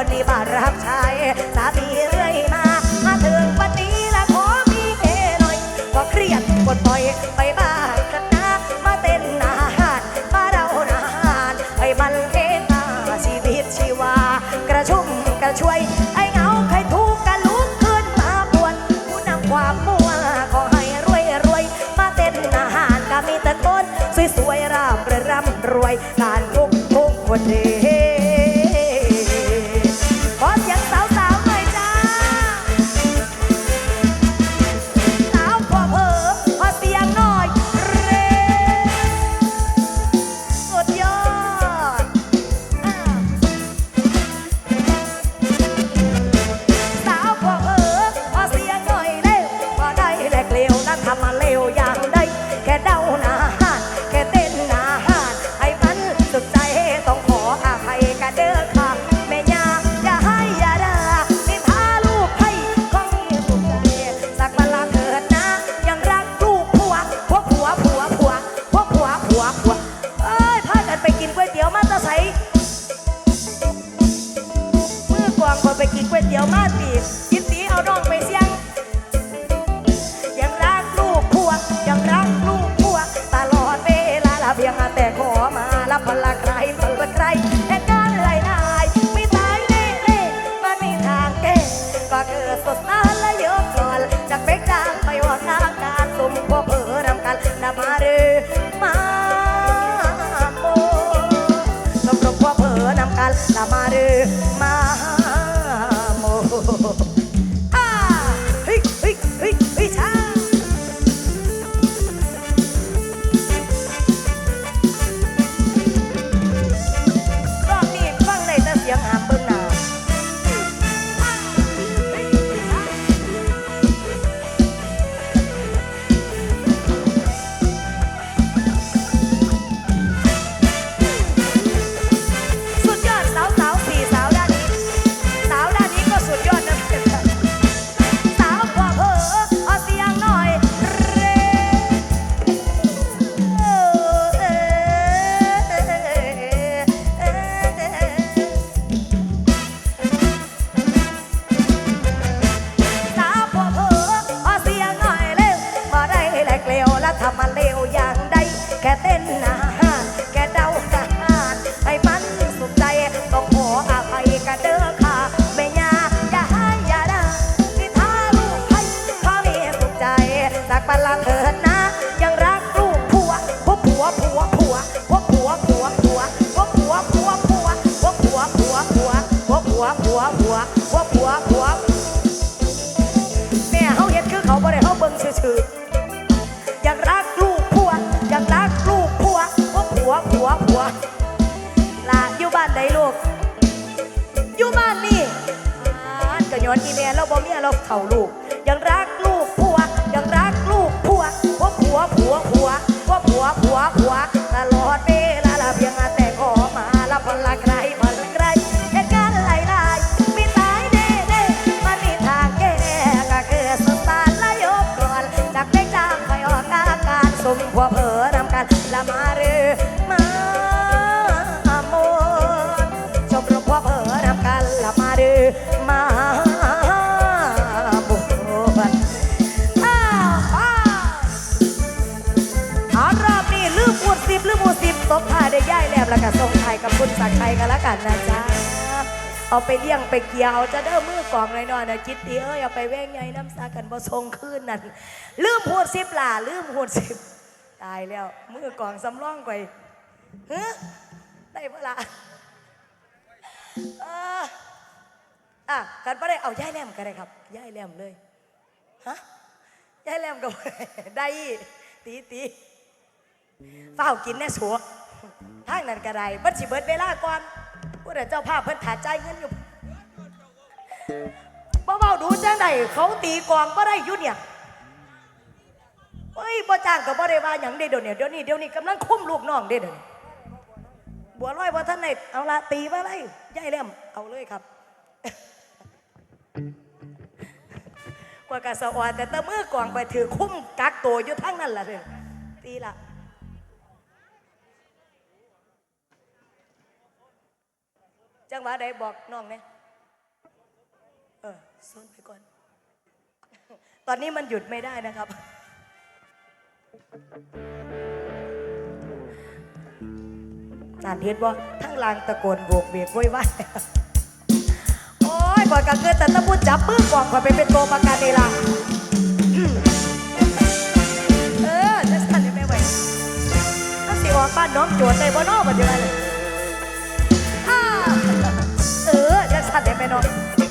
วันนี้มารับใช้สามีเรื่อยมามาถึงวันนี้ละขอมีเฮหน่อยก็เครียดปวดปล่อยไปบ้านกันนะมาเต้นอาหารมาเดาอาหารให้มันเทตาชีวิตชีวากระชุ่มกระชวยไอ้เหงาใครทุกข์กันลุกขึ้นมาปวนผู้นำความมัวขอให้รวยรวยมาเต้นอาหารก็มีแต่คนสวยๆร่ำรำรวยการทุกทุกคนเด วผัวพวกผัวผัวผัวพวกผัวผัวผัววกผัวผัวผัววกผัวผัวแม่เฮาเฮ็ดคือเขาบ่ได้เฮาเบิ่งซื่อๆอยากรักลูกผัวอยากรักลูกผัวผัวผัวผัวผัวลาอยู่บ้านใดลูกอยู่บ้านนี่อ่านก็ย้อนอีเมลเราบ่มีเราเข่าลูก ย่ายแหลมแล้วก็ส่งท้ายกับคุณสักไทยกันแล้วกันนะจ๊ะเอาไปเลี้ยงไปเกี่ยวจะเด้อมือกองเลยหน่อยนะจิตดีเอ้ยเอาไปแว่งใหญ่น้ำซากันบ่ทรงคืนนั่นลืมหวดสิบล่ะลืมหวดสิบตายแล้วมือกองสำรองไปเฮ้ได้เวลาอะกันไ่ได้เอาย่ายแหลมก็ได้ครับย่ายแหลมเลยฮะย่ายแหลมก็ได้ตีตีเฝ้ากินแน่สัว ทางนั้นก็ได้บัดสิเบิดเวลาก่อนผู้ใดเจ้าภาพเพิ่นถาใจายเงินอยู่บ่เบาดูจังไดเขาตีกลองบ่ได้อยู่เนี่ยเฮ้ยบ่จ้างก็บ่ได้ว่าหยังเด้เดี๋ยวนี้เดี๋ยวนี้เดี๋ยวนี้กำลังคุ้มลูกน้องเด้เดี๋ยวนี้บัวลอยว่าท่านไหนเอาละตีมาเลยย่ายแหลมเอาเลยครับ กว่ากะสะออนแต่ตะมือกวางไปถือคุ้มกักตัวอยู่ทั้งนั้นล่ะเด้อตีละจัง หวะใดบอกน้องเนี่ยเออส้นไปก่อน ตอนนี้มันหยุดไม่ได้นะครับ จานเทียนบ่ทั้งลางตะโกนโบกเบียกโวยวายโอ้ยก่อนกันเกิดแต่ตะพูดจับมือกล่องก่อนไปเป็นตัวประกันนี่ล่ะเออจะสั่นได้ไหมไหวถ้าสิออกบ้านน้องโจทย์ได้บ่นอบัดเดี๋ยวนี้เลย อจะสั่นได้ไหมน้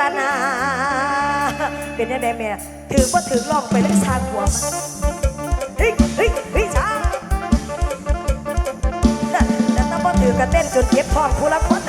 ละนาเป็นยังไงแม่ถือว่าถือลองไปแล้วชางหัวมันเฮ้ยเฮ้ยเฮ้ยช้าแต่ถ้าบ่ถือกระเต้นจนเก็บทองผู้ละคน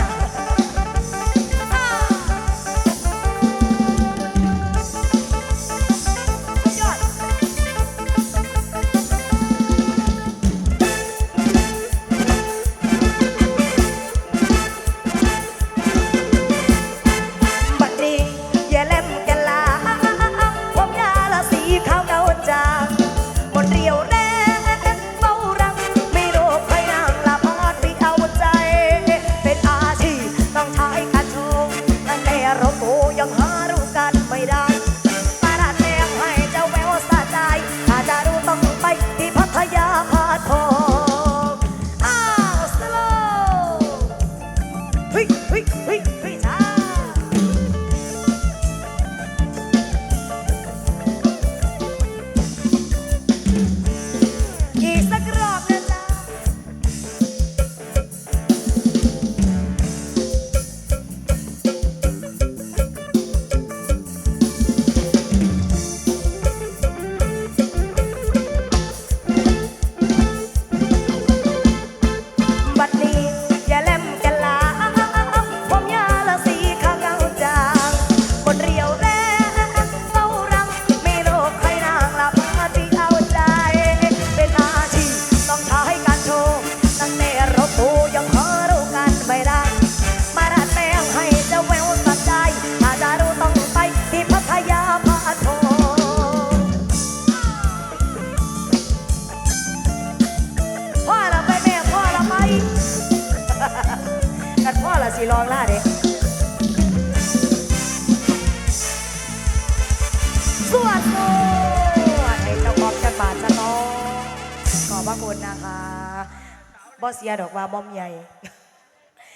บอสเสียดอกว่าบอมใหญ่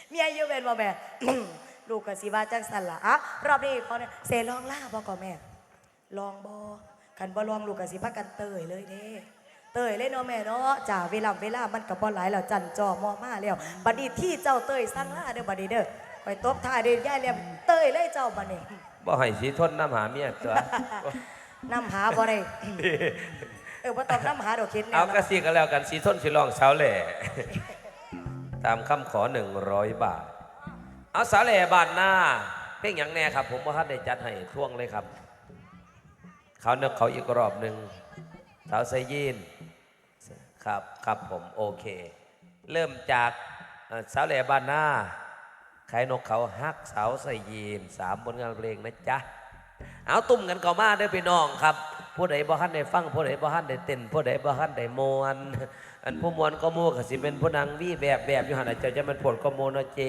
เมียอยู่เป็นบ่แม่ ลูกกับสิว่าจังสันละอะรอบนี้ขอเนี่ยเสลองล่าบ่ก่อนแม่ ลองบ่คันบ่ลองลูกกับสิพักกันเตยเลยเด้เตยเลยเนาะแม่เนาะจ้าเวลาเวลามันกับบ่หลายแล้วจันจอมอมาแล้วบัดนี้ที่เจ้าเตยสั่งล่าเด้อบัดนี้เด้อไปตบท่าเด้ย่ายเลี้ยมเตยเลยเจ้าบัดนี้บ่ให้สีทนน้ำหาเมียตัวนำหาบ่ได้ เออบ่ต้องนำหาดอกเข็ดแน่เอากระซีกันแล้วกันสีทนสิลองสาวแหล่ ตามคำขอหนึ่งร้อยบาท เอาสาวแหล่บาทหน้า เพลงอย่างแน่ครับ ผมว่าท่านได้จัดให้ท่วงเลยครับ เขาเนึกเขาอีกรอบหนึ่งสาวไซยีนครับครับผมโอเค เริ่มจากสาวแหล่บานหน้าขายนกเขาฮักสาวไซยีนสามผลงานเพลงนะจ๊ะ เอาตุ่มกันเข้ามาเด้อพี่น้องครับ ผู้ใดบ่ทันได้ฟังผู้ใดบ่ทันได้เต้นผู้ใดบ่ทันได้มวนอันผู้มวนก็มู่ก็สิเป็นผู้นางวีแบบแบบอยู่หั่นน่ะเจ้าจะมันผลก็โมเนาะเจ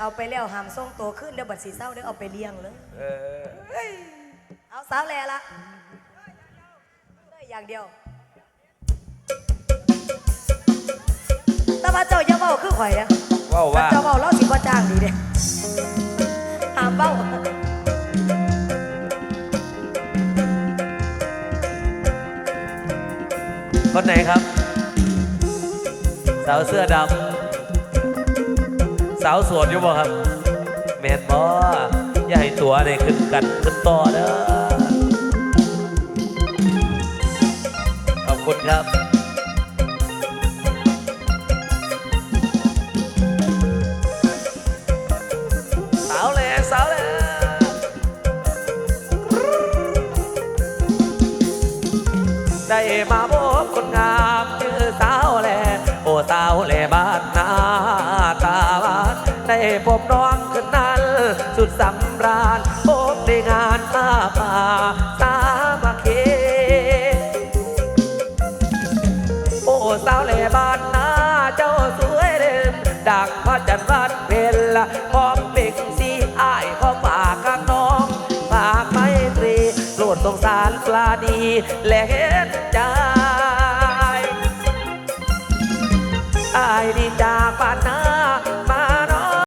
เอาไปแล้วหามส่งตัวขึ้นเดี๋ยวบัดสีเศร้าเดี๋ยวเอาไปเลี้ยงเลยเออเอาสาวแลละเลยอย่างเดียวแต่ว่าเจ้าอย่าเบ้าคือข่อยนะเว้าว่าเจ้าเบ้าเล่าสิบ่จ้างดีเด้หามเบ้า คนไหนครับ สาวเสื้อดำสาวโสดอยู่บ่ครับ แม่นบ่อย่าให้ตัวนี่ขึ้นกันขึ้นต่อเด้อขอบคุณครับสาวแหล่สาวแหล่ได้มาบ บน้องคนนั้น สุดสำราญพบในงานมาป่าสามัคคีโอ้สาวเล่บ้านนาเจ้าสวยเด่นดักพระจันทร์วัดเพลละพร้อมเป่งสีอ้ายขอฝากข้างน้องฝากไมตรีโปรดสงสารปลาดีและเห็นใจ